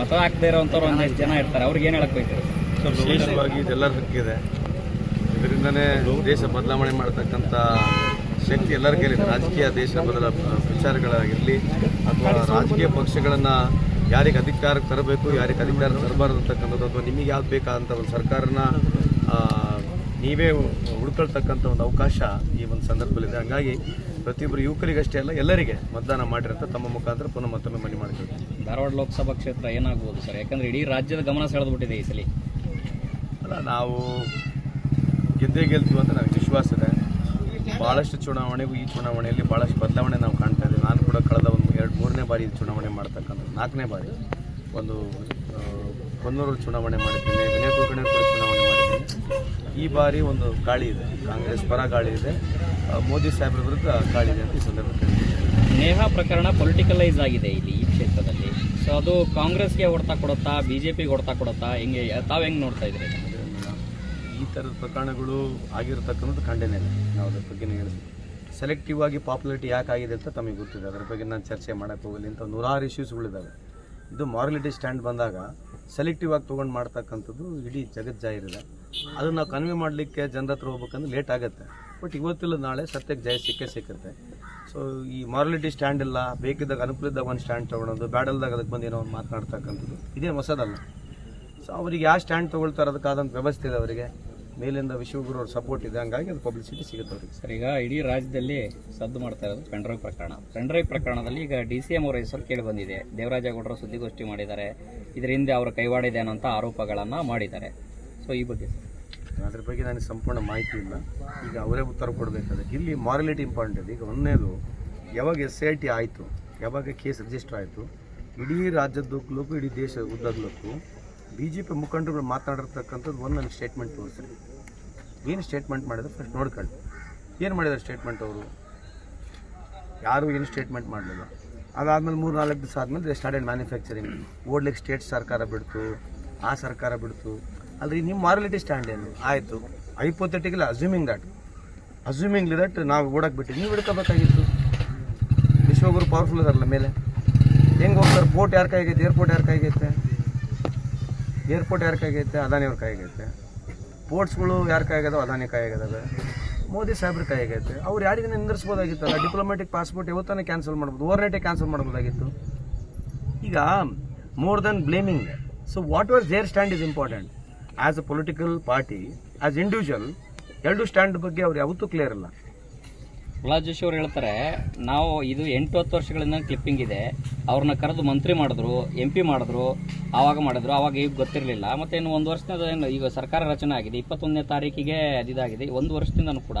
ಮತ ಹಾಕದೇ ಇರೋಂಥವ್ರು ಒಂದಷ್ಟು ಜನ ಇರ್ತಾರೆ. ಅವ್ರಿಗೆ ಏನು ಹೇಳಕ್ ಬೈತಾರೆ ವಿಶೇಷವಾಗಿ ಇದೆಲ್ಲರ ಹಕ್ಕಿದೆ. ಇದರಿಂದನೇ ದೇಶ ಬದಲಾವಣೆ ಮಾಡ್ತಕ್ಕಂಥ ಶಕ್ತಿ ಎಲ್ಲರ ಕೈಲಿದೆ. ರಾಜಕೀಯ ದೇಶ ಬದಲ ವಿಚಾರಗಳಾಗಿರಲಿ ಅಥವಾ ರಾಜಕೀಯ ಪಕ್ಷಗಳನ್ನು ಯಾರಿಗೆ ಅಧಿಕಾರಕ್ಕೆ ತರಬೇಕು ಯಾರಿಗೆ ಅಧಿಕಾರ ತರಬಾರ್ದು ಅಂತಕ್ಕಂಥದ್ದು ಅಥವಾ ನಿಮಗೆ ಯಾವ್ದು ಬೇಕಾದಂಥ ಒಂದು ಸರ್ಕಾರನ ನೀವೇ ಹುಡ್ಕೊಳ್ತಕ್ಕಂಥ ಒಂದು ಅವಕಾಶ ಈ ಒಂದು ಸಂದರ್ಭದಲ್ಲಿದೆ. ಹಾಗಾಗಿ ಪ್ರತಿಯೊಬ್ಬರು ಯುವಕರಿಗಷ್ಟೇ ಅಲ್ಲ ಎಲ್ಲರಿಗೆ ಮತದಾನ ಮಾಡಿರಂತ ತಮ್ಮ ಮುಖಾಂತರ ಪುನಃ ಮತ್ತೊಮ್ಮೆ ಮನವಿ ಮಾಡ್ಕೊಳ್ತೀವಿ ಧಾರವಾಡ ಲೋಕಸಭಾ ಕ್ಷೇತ್ರ ಏನಾಗ್ಬೋದು ಸರ್? ಯಾಕಂದ್ರೆ ಇಡೀ ರಾಜ್ಯದ ಗಮನ ಸೆಳೆದ್ಬಿಟ್ಟಿದೆ ಈ ಸಲ. ಅಲ್ಲ ನಾವು ಗೆದ್ದೇ ಗೆಲ್ತೀವಿ ಅಂತ ನನಗೆ ವಿಶ್ವಾಸ ಇದೆ. ಭಾಳಷ್ಟು ಚುನಾವಣೆಗೂ ಈ ಚುನಾವಣೆಯಲ್ಲಿ ಭಾಳಷ್ಟು ಬದಲಾವಣೆ ನಾವು ಕಾಣ್ತಾ ಇದ್ದೀವಿ. ನಾನು ಕೂಡ ಕಳೆದ ಒಂದು ಎರಡು ಮೂರನೇ ಬಾರಿ ಚುನಾವಣೆ ಮಾಡ್ತಕ್ಕಂಥದ್ದು ನಾಲ್ಕನೇ ಬಾರಿ ಒಂದು ಕೊನ್ನೂರು ಚುನಾವಣೆ ಮಾಡಿದ್ದೀನಿ. ವಿನಯ ಕುಲಕರ್ಣಿ ಕೂಡ ಚುನಾವಣೆ ಮಾಡಿದ್ದೀನಿ. ಈ ಬಾರಿ ಒಂದು ಗಾಳಿ ಇದೆ. ಕಾಂಗ್ರೆಸ್ ಪರ ಗಾಳಿ ಇದೆ. ಮೋದಿ ಸಾಹೇಬ್ರ ವಿರುದ್ಧ ಗಾಳಿ ಇದೆ ಅಂತ ಈ ಸಂದರ್ಭದಲ್ಲಿ ನೇಹಾ ಪ್ರಕರಣ ಪೊಲಿಟಿಕಲೈಸ್ ಆಗಿದೆ ಇಲ್ಲಿ. ಕ್ಷೇತ್ರದಲ್ಲಿ. ಸೊ ಅದು ಕಾಂಗ್ರೆಸ್ಗೆ ಹೊಡ್ತಾ ಕೊಡುತ್ತಾ ಬಿ ಜೆ ಪಿಗೆ ಹೊಡ್ತಾ ಕೊಡುತ್ತಾ, ಹೆಂಗೆ, ತಾವು ಹೆಂಗೆ ನೋಡ್ತಾ ಇದ್ರಿ ಈ ಥರದ ಪ್ರಕರಣಗಳು ಆಗಿರತಕ್ಕಂಥದ್ದು ಖಂಡನೆ ನಾವು ಅದ್ರ ಬಗ್ಗೆ ಹೇಳಿದ್ವಿ ಸೆಲೆಕ್ಟಿವ್ ಆಗಿ ಪಾಪ್ಯುಲಾರಿಟಿ ಯಾಕೆ ಆಗಿದೆ ಅಂತ ತಮಗೆ ಗೊತ್ತಿದೆ. ಅದ್ರ ಬಗ್ಗೆ ನಾನು ಚರ್ಚೆ ಮಾಡೋಕ್ಕೆ ಹೋಗಲಿ ಅಂತ ನೂರಾರು ಇಶ್ಯೂಸ್ಗಳಿದ್ದಾವೆ ಇದು ಮಾರಲಿಟಿ ಸ್ಟ್ಯಾಂಡ್ ಬಂದಾಗ ಸೆಲೆಕ್ಟಿವ್ ಆಗಿ ತೊಗೊಂಡು ಮಾಡ್ತಕ್ಕಂಥದ್ದು ಇಡೀ ಜಗತ್ ಜಾಹಿರಿದೆ ಅದನ್ನು ನಾವು ಕನ್ವೆ ಮಾಡಲಿಕ್ಕೆ ಜನರ ಹತ್ರ ಹೋಗ್ಬೇಕಂದ್ರೆ ಲೇಟ್ ಆಗುತ್ತೆ. ಬಟ್ ಇವತ್ತಿಲ್ಲ, ನಾಳೆ ಸತ್ಯಕ್ಕೆ ಜಯ ಸಿಕ್ಕೇ ಸಿಕ್ಕುತ್ತೆ. ಸೊ ಈ ಮಾರಾಲಿಟಿ ಸ್ಟ್ಯಾಂಡ್ ಇಲ್ಲ, ಬೇಕಿದ್ದಾಗ ಅನುಕೂಲ ಇದ್ದಾಗ ಒಂದು ಸ್ಟ್ಯಾಂಡ್ ತೊಗೊಳೋದು, ಬ್ಯಾಡಲ್ದಾಗ ಅದಕ್ಕೆ ಬಂದು ಏನೋ ಒಂದು ಮಾತನಾಡ್ತಕ್ಕಂಥದ್ದು. ಇದೇನು ಹೊಸದಲ್ಲ. ಸೊ ಅವರಿಗೆ ಯಾವ ಸ್ಟ್ಯಾಂಡ್ ತೊಗೊಳ್ತಾರೆ ಅದಕ್ಕಾದಂಥ ವ್ಯವಸ್ಥೆ ಇದೆ ಅವರಿಗೆ. ಮೇಲಿಂದ ವಿಶ್ವಗುರು ಅವ್ರ ಸಪೋರ್ಟ್ ಇದೆ, ಹಂಗಾಗಿ ಅದು ಪಬ್ಲಿಸಿಟಿ ಸಿಗುತ್ತೆ ಅವರಿಗೆ. ಸರ್, ಈಗ ಇಡೀ ರಾಜ್ಯದಲ್ಲಿ ಸದ್ದು ಮಾಡ್ತಾ ಇರೋದು ಪೆಂಡ್ರೈವ್ ಪ್ರಕರಣ. ಪೆಂಡ್ರೈವ್ ಪ್ರಕರಣದಲ್ಲಿ ಈಗ ಡಿ ಸಿ ಎಂ ಅವರ ಹೆಸರು ಕೇಳಿ ಬಂದಿದೆ. ದೇವರಾಜೇಗೌಡರು ಸುದ್ದಿಗೋಷ್ಠಿ ಮಾಡಿದ್ದಾರೆ. ಇದರಿಂದ ಅವರು ಅವರ ಕೈವಾಡ ಇದೆ ಅನ್ನೋಂಥ ಆರೋಪಗಳನ್ನು ಮಾಡಿದ್ದಾರೆ. ಸೊ ಈ ಬಗ್ಗೆ ಸರ್. ಅದ್ರ ಬಗ್ಗೆ ನನಗೆ ಸಂಪೂರ್ಣ ಮಾಹಿತಿ ಇಲ್ಲ. ಈಗ ಅವರೇ ಉತ್ತರ ಕೊಡಬೇಕಾದ್ರೆ ಇಲ್ಲಿ ಮಾರಾಲಿಟಿ ಇಂಪಾರ್ಟೆಂಟ್ ಇದೆ ಈಗ ಒಂದನೇದು, ಯಾವಾಗ ಎಸ್ ಐ ಟಿ ಆಯಿತು, ಯಾವಾಗ ಕೇಸ್ ರಿಜಿಸ್ಟರ್ ಆಯಿತು, ಇಡೀ ರಾಜ್ಯದುಗ್ಲಕ್ಕೂ ಇಡೀ ದೇಶ ಉದ್ದಗ್ಲಕ್ಕೂ ಬಿ ಜೆ ಪಿ ಮುಖಂಡರುಗಳು ಮಾತಾಡಿರ್ತಕ್ಕಂಥದ್ದು ಒಂದು ನನಗೆ ಸ್ಟೇಟ್ಮೆಂಟ್ ತೋರಿಸಿ ಏನು ಸ್ಟೇಟ್ಮೆಂಟ್ ಮಾಡಿದ್ರೆ? ಫಸ್ಟ್ ನೋಡ್ಕೊಳ್ಳಿ. ಏನು ಮಾಡಿದ್ದಾರೆ ಸ್ಟೇಟ್ಮೆಂಟ್ ಅವರು? ಯಾರು ಏನು ಸ್ಟೇಟ್ಮೆಂಟ್ ಮಾಡಲಿಲ್ಲ? ಅದಾದಮೇಲೆ ಮೂರು ನಾಲ್ಕು ದಿವಸ ಆದಮೇಲೆ ಸ್ಟಾರ್ಟೆಡ್ ಮ್ಯಾನುಫ್ಯಾಕ್ಚರಿಂಗ್ ಓಡ್ಲಿಕ್ಕೆ ಸ್ಟೇಟ್ ಸರ್ಕಾರ ಬಿಡ್ತು, ಆ ಸರ್ಕಾರ ಬಿಡ್ತು. ಅಲ್ರಿ ನಿಮ್ಮ ಮಾರಲಿಟಿ ಸ್ಟ್ಯಾಂಡ್ ಏನು? ಆಯಿತು. Hypothetical assuming that assumingly that ನಾವು ಓಡಕ್ಕೆ ಬಿಟ್ಟು ನೀವು ಹಿಡ್ಕೋಬೇಕಾಗಿತ್ತು. ವಿಶ್ವಗುರು ಪವರ್ಫುಲ್ ಅದಾರಲ್ಲ ಮೇಲೆ. ಹೆಂಗೆ ಹೋಗ್ತಾರೆ? ಬೋಟ್ ಯಾರ ಕೈಗೈತೆ ಏರ್ಪೋರ್ಟ್ ಯಾರ ಕೈಗೈತೆ ಏರ್ಪೋರ್ಟ್ ಯಾರ ಕೈಗೈತೆ ಅದಾನಿ ಅವ್ರ ಕೈಗೈತೆ ಪೋರ್ಟ್ಸ್ಗಳು ಯಾರ ಕೈಯಾಗದೋ ಅದಾನಿ ಕೈಗದವೆ ಮೋದಿ ಸಾಹೇಬ್ರ ಕೈಯಾಗೈತೆ. ಅವ್ರು ಯಾರಿಗೆ ನಿಂದಿರ್ಸ್ಬೋದಾಗಿತ್ತಲ್ಲ? ಡಿಪ್ಲೊಮ್ಯಾಟಿಕ್ ಪಾಸ್ಪೋರ್ಟ್ ಯಾವತ್ತಾನೆ ಕ್ಯಾನ್ಸಲ್ ಮಾಡ್ಬೋದು? ಓವರ್ ನೈಟೇ ಕ್ಯಾನ್ಸಲ್ ಮಾಡ್ಬೋದಾಗಿತ್ತು. ಈಗ more than blaming so what was their stand is important as a political party as individual ಎರಡು ಸ್ಟ್ಯಾಂಡ್ ಬಗ್ಗೆ ಅವ್ರು ಯಾವತ್ತೂ ಕ್ಲಿಯರ್ ಇಲ್ಲ ಪ್ರಹ್ಲಾದ್ ಜೋಶಿ ಅವರು ಹೇಳ್ತಾರೆ ನಾವು ಇದು ಎಂಟು ಹತ್ತು ವರ್ಷಗಳಿಂದ ಕ್ಲಿಪ್ಪಿಂಗ್ ಇದೆ. ಅವ್ರನ್ನ ಕರೆದು ಮಂತ್ರಿ ಮಾಡಿದ್ರು ಎಂ ಪಿ ಮಾಡಿದ್ರು ಆವಾಗ ಮಾಡಿದ್ರು ಆವಾಗ ಈಗ ಗೊತ್ತಿರಲಿಲ್ಲ. ಮತ್ತೆ ಇನ್ನು ಒಂದು ವರ್ಷದಿಂದ ಏನು ಈಗ ಸರ್ಕಾರ ರಚನೆ ಆಗಿದೆ. ಇಪ್ಪತ್ತೊಂದನೇ ತಾರೀಕಿಗೆ ಅದಿದಾಗಿದೆ ಒಂದು ವರ್ಷದಿಂದನೂ ಕೂಡ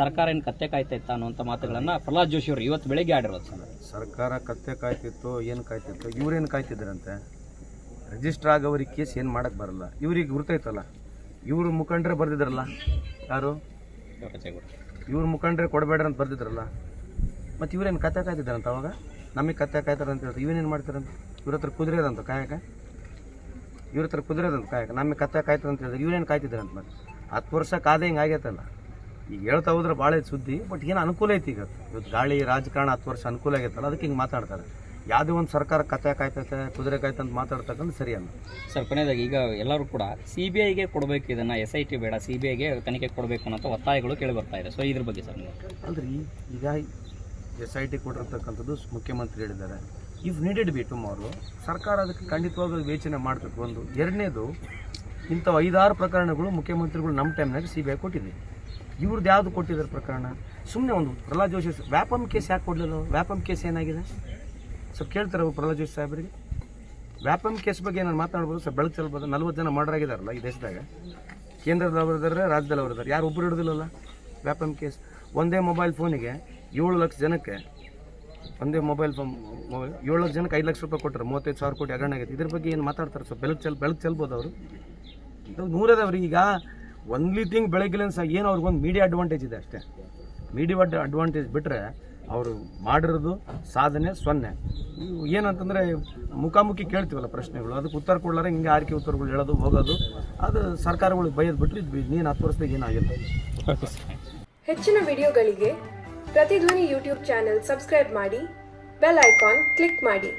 ಸರ್ಕಾರ ಏನು ಕತ್ತೆ ಕಾಯ್ತಾ ಇತ್ತ ಅನ್ನುವಂಥ ಮಾತುಗಳನ್ನು ಪ್ರಹ್ಲಾದ್ ಜೋಶಿ ಅವರು ಇವತ್ತು ಬೆಳಿಗ್ಗೆ ಆಡಿರೋದು ಸರ್. ಸರ್ಕಾರ ಕತ್ತೆ ಕಾಯ್ತಿತ್ತು ಏನು ಕಾಯ್ತಿತ್ತು ಇವ್ರೇನು ಕಾಯ್ತಿದ್ರಂತೆ ರಿಜಿಸ್ಟರ್ ಆಗೋರಿಗೆ ಕೇಸ್ ಏನು ಮಾಡೋಕ್ಕೆ ಬರಲ್ಲ. ಇವ್ರಿಗೆ ಗುರ್ತೈತಲ್ಲ ಇವರು ಮುಖಂಡ್ರೆ ಬರ್ದಿದ್ರಲ್ಲ. ಯಾರು? ಇವ್ರ ಮುಖಂಡ್ರೆ ಕೊಡಬೇಡ್ರಿ ಅಂತ ಬರ್ದಿದ್ರಲ್ಲ. ಮತ್ತು ಇವ್ರೇನು ಕತೆ ಕಾಯ್ತಿದ್ದಾರಂತ ಅವಾಗ? ನಮಗೆ ಕತೆ ಕಾಯ್ತಾರೆ ಅಂತ ಹೇಳ್ತಾರೆ. ಇವನೇನು ಮಾಡ್ತಾರಂತ? ಇವ್ರ ಹತ್ರ ಕುದುರೆದಂತ ಕಾಯಕ? ಇವ್ರ ಹತ್ರ ಕುದುರೆದಂತ ಕಾಯಕ? ನಮಗೆ ಕತೆ ಕಾಯ್ತದೆ ಅಂತ ಹೇಳಿದ್ರೆ ಇವನೇನು ಕಾಯ್ತಿದ್ದಾರಂತ ಮತ್ತೆ? ಹತ್ತು ವರ್ಷ ಕಾದೆ ಹಿಂಗೆ ಆಗೈತಲ್ಲ ಈಗ ಹೇಳ್ತಾ ಹೋದ್ರೆ ಭಾಳ ಸುದ್ದಿ, ಬಟ್ ಏನು ಅನುಕೂಲ ಐತಿ ಈಗ? ಇವತ್ತು ಗಾಳಿ, ರಾಜಕಾರಣ ಹತ್ತು ವರ್ಷ ಅನುಕೂಲ ಆಗೈತಲ್ಲ, ಅದಕ್ಕೆ ಹಿಂಗೆ ಮಾತಾಡ್ತಾರೆ. ಯಾವುದೇ ಒಂದು ಸರ್ಕಾರ ಕತೆ ಕಾಯ್ತೈತೆ ಕುದುರೆ ಕಾಯ್ತಂತ ಮಾತಾಡ್ತಕ್ಕಂಥ ಸರಿಯಲ್ಲ ಸರ್ ಕೊನೆಯದಾಗಿ ಈಗ ಎಲ್ಲರೂ ಕೂಡ ಸಿ ಬಿ ಐಗೆ ಕೊಡಬೇಕು ಇದನ್ನು ಎಸ್ ಐ ಟಿ ಬೇಡ ಸಿ ಬಿ ಐಗೆ ತನಿಖೆ ಕೊಡಬೇಕು ಅನ್ನೋ ಒತ್ತಾಯಗಳು ಕೇಳಿ ಬರ್ತಾ ಇದೆ. ಸೊ ಇದ್ರ ಬಗ್ಗೆ ಸರ್ ಅಲ್ರಿ ಈಗ ಎಸ್ ಐ ಟಿ ಕೊಟ್ಟಿರ್ತಕ್ಕಂಥದ್ದು ಮುಖ್ಯಮಂತ್ರಿ ಹೇಳಿದ್ದಾರೆ. ಇಫ್ ನೀಡೆಡ್ ಬಿ ಟುಮಾರೋ ಸರ್ಕಾರ ಅದಕ್ಕೆ ಖಂಡಿತವಾಗ್ಲೂ ವಿವೇಚನೆ ಮಾಡಬೇಕು. ಒಂದು ಎರಡನೇದು ಇಂಥ ಐದಾರು ಪ್ರಕರಣಗಳು ಮುಖ್ಯಮಂತ್ರಿಗಳು ನಮ್ಮ ಟೈಮ್ನಾಗ ಸಿ ಬಿ ಐ ಕೊಟ್ಟಿದೆ. ಇವ್ರದ್ದು ಯಾವುದು ಕೊಟ್ಟಿದ್ದಾರೆ ಪ್ರಕರಣ? ಸುಮ್ಮನೆ ಒಂದು ಪ್ರಹ್ಲಾದ್ ಜೋಶಿ ವ್ಯಾಪಮ್ ಕೇಸ್ ಯಾಕೆ ಕೊಡಲಿಲ್ಲ? ವ್ಯಾಪಮ್ ಕೇಸ್ ಏನಾಗಿದೆ? ಸ್ವಲ್ಪ ಕೇಳ್ತಾರೆ ಪ್ರಹ್ಲಾದ್ ಸಾಹೇಬರಿಗೆ. ವ್ಯಾಪಮ್ ಕೇಸ್ ಬಗ್ಗೆ ನಾನು ಮಾತಾಡ್ಬೋದು? ಸರ್ ಬೆಳಕು ಚೆಲ್ಬೋದು ನಲ್ವತ್ತು ಜನ ಮರ್ಡರ್ ಆಗಿದಾರಲ್ಲ ಈ ದೇಶದಾಗ. ಕೇಂದ್ರದವರು ಇದ್ದಾರೆ ರಾಜ್ಯದಲ್ಲಿ ಅವರು ಇದ್ದಾರೆ ಯಾರು ಒಬ್ಬರು ಹಿಡಿದಿಲ್ಲಲ್ಲ ವ್ಯಾಪಮ್ ಕೇಸ್. ಒಂದೇ ಮೊಬೈಲ್ ಫೋನಿಗೆ ಏಳು ಲಕ್ಷ ಜನಕ್ಕೆ, ಒಂದೇ ಮೊಬೈಲ್ ಫೋನ್ ಏಳು ಲಕ್ಷ ಜನಕ್ಕೆ ಐದು ಲಕ್ಷ ರೂಪಾಯಿ ಕೊಟ್ಟರು ಮೂವತ್ತೈದು ಸಾವಿರ ಕೋಟಿ ಹಗರಣ ಆಗೈತೆ. ಇದ್ರ ಬಗ್ಗೆ ಏನು ಮಾತಾಡ್ತಾರೆ? ಸೊ ಬೆಳಕು ಚೆಲ್ ಬೆಳಕು ಚೆಲ್ಬೋದು ಅವರು? ನೂರದವ್ರಿಗೆ ಈಗ ಒನ್ಲಿ ಥಿಂಗ್ ಬೆಳಗ್ಗೆ ಸಹ ಏನು ಅವ್ರಿಗೊಂದು ಮೀಡಿಯಾ ಅಡ್ವಾಂಟೇಜ್ ಇದೆ ಅಷ್ಟೇ. ಮೀಡಿಯಾ ಅಡ್ವಾಂಟೇಜ್ ಬಿಟ್ಟರೆ ಅವರು ಮಾಡಿರೋದು ಸಾಧನೆ, ಸೊನ್ನೆ. ಏನಂತಂದರೆ ಮುಖಾಮುಖಿ ಕೇಳ್ತೀವಲ್ಲ ಪ್ರಶ್ನೆಗಳು. ಅದಕ್ಕೆ ಉತ್ತರ ಕೊಡ್ಲಾರ, ಹಿಂಗೆ ಆರಿಕೆ ಉತ್ತರಗಳು ಹೇಳೋದು, ಹೋಗೋದು. ಅದು ಸರ್ಕಾರಗಳು ಬೈಯೋದು ಬಿಟ್ಟರೆ ನೀನು ಹತ್ತು ವರ್ಷದಾಗ ಏನಾಗಿಲ್ಲ. ಹೆಚ್ಚಿನ ವಿಡಿಯೋಗಳಿಗೆ ಪ್ರತಿಧ್ವನಿ ಯೂಟ್ಯೂಬ್ ಚಾನೆಲ್ ಸಬ್ಸ್ಕ್ರೈಬ್ ಮಾಡಿ, ಬೆಲ್ ಐಕಾನ್ ಕ್ಲಿಕ್ ಮಾಡಿ.